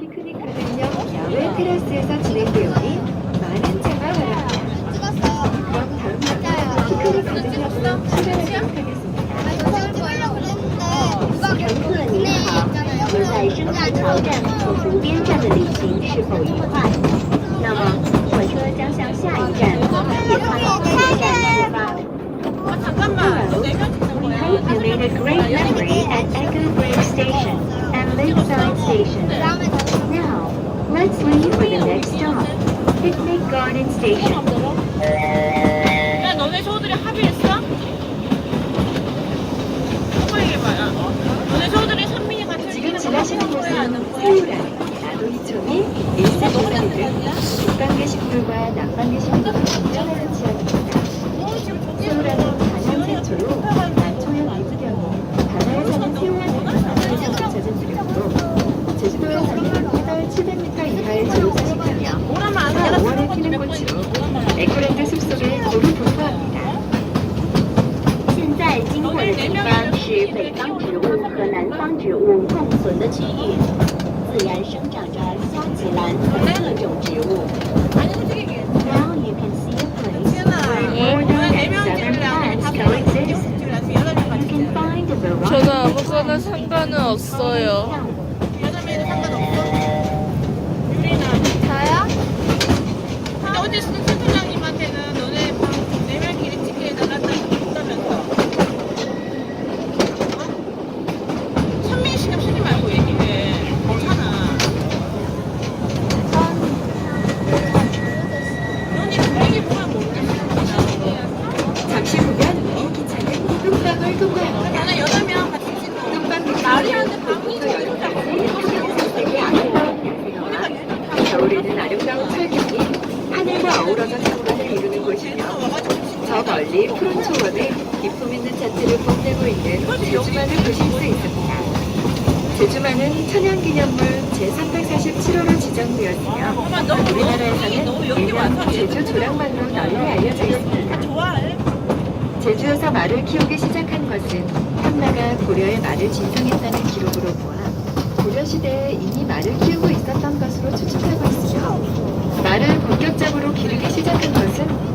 피크닉 가득형 야외 테라스에서 진행되오니 많은 참여 바랍니다. 그럼 다음 날 피크닉 가득형 출발하도록 하겠습니다. You made a great Station. Now, let's leave for the next stop, Picnic Garden Station. 야, 너네 소들이 합의했어? 한번 얘기해봐요. 너네 소들이 선민이 같이 지금 지나시는 곳은 세우란 나도이촌이 일산이산이등 북방계 식물과 남방계 식물이 공존하는 지역입니다. 세우라는 共存的区域，自然生长着虾脊兰等各种植物。 아니, 솔직히. Now you can see a place where 너네 northern 네 and 명 southern 찍으려면 plants 다 coexist. 찍으려면 여덟 명 You 같이 can find a variety 저는 of 아무거나 상관은 없어요. 저 멀리 푸른 초원에 기품 있는 자체를 뽐내고 있는 제주만을 보실 수 있습니다. 제주만은 천연기념물 제347호로 지정되었으며 우리나라에서는 일명 제주 조랑만으로 널리 알려져 있습니다. 제주에서 말을 키우기 시작한 것은 한나가 고려에 말을 진성했다는 기록으로 보아 고려 시대에 이미 말을 키우고 있었던 것으로 있으며 말을 본격적으로 기르기 시작한 것은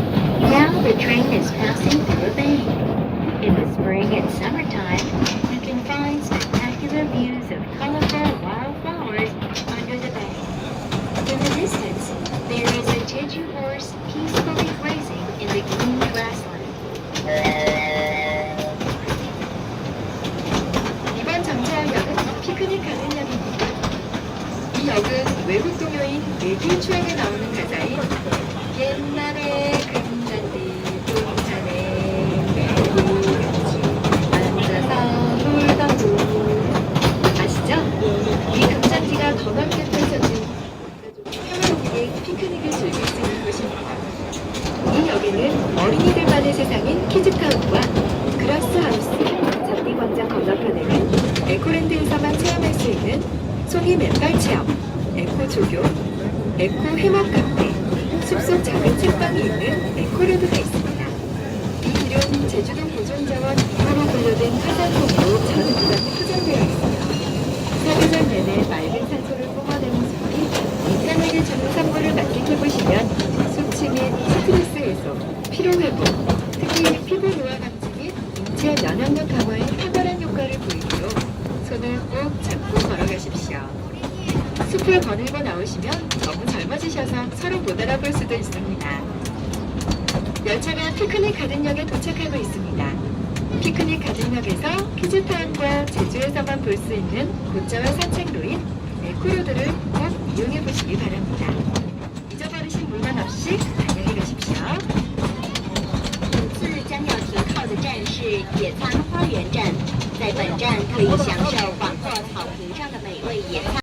Now the train is passing through a bay. In the spring and summertime, you can find spectacular views of colorful wildflowers under the bay. In the distance, there is a Jeju horse peacefully grazing in the green grassland. 이번 정차역은 피크닉 가는 역입니다. 이 역은 외국 동요인 외길 추억에 나오는 가사 에는 에코랜드에서만 체험할 수 있는 송이 맨발 체험, 에코 조교, 에코 해먹 카페, 숲속 작은 책방이 있는 에코로드가 있습니다. 이 길은 제주도 보존자원 2호로 분류된 화산봉으로 전 구간이 포장되어 있으며 사계절 내내 맑은 산소를 뿜어내는 숲이 인간에게 주는 선물을 만끽해보시면 숙취 및 스트레스 해소, 피로 회복, 특히 피부 노화 감지 및 인체 면역력 강화에 탁월한 효과를 보이므로 손을 꼭 잡고 걸어가십시오. 숲을 거닐고 나오시면 너무 젊어지셔서 서로 못 알아볼 수도 있습니다. 열차가 피크닉 가든역에 도착하고 있습니다. 피크닉 가든역에서 키즈타운과 제주에서만 볼 수 있는 곧자와 산책로인 에코로드를 꼭 이용해 보시기 바랍니다. 잊어버리신 물건 없이 안녕히 가십시오. 此次将要停靠的站是野餐花园站，在本站可以享受 屏障的美味野